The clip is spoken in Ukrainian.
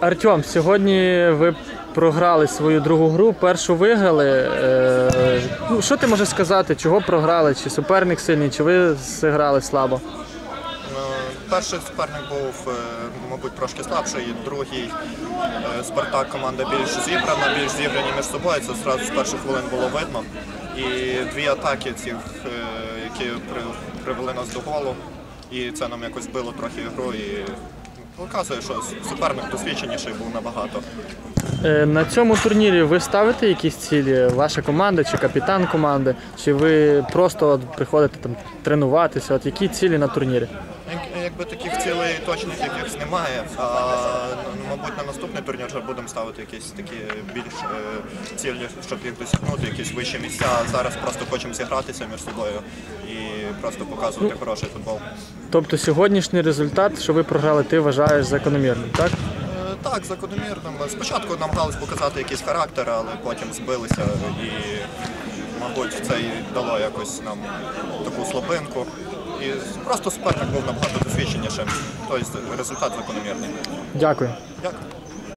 Артем, сьогодні ви програли свою другу гру, першу виграли. Е, ну, що ти можеш сказати, чого програли? Чи суперник сильний, чи ви зіграли слабо? Ну, Перший суперник був, е, мабуть, трошки слабший, другий е, Спартак команда більш зібрана, більш зібрані між собою. Це одразу з перших хвилин було видно. І дві атаки, цих, е, які привели нас до голу. І це нам якось било трохи гру. І показує, що суперник досвідченіший був набагато. Е, на цьому турнірі ви ставите якісь цілі? Ваша команда чи капітан команди? Чи ви просто от приходите там тренуватися? От які цілі на турнірі? Якби таких цілей точних якихось немає, а ну, мабуть на наступний турнір вже будемо ставити якісь такі більш е, цілі, щоб їх досягнути, якісь вищі місця. Зараз просто хочемо зігратися між собою і просто показувати хороший футбол. Тобто сьогоднішній результат, що ви програли, ти вважаєш закономірним, так? Е, Так, закономірно. Ми Спочатку намагалися показати якийсь характер, але потім збилися і, мабуть, це і дало якось нам таку слабинку. І просто суперник був набагато досвідченішим. Тобто результат закономірний. Дякую. Дякую.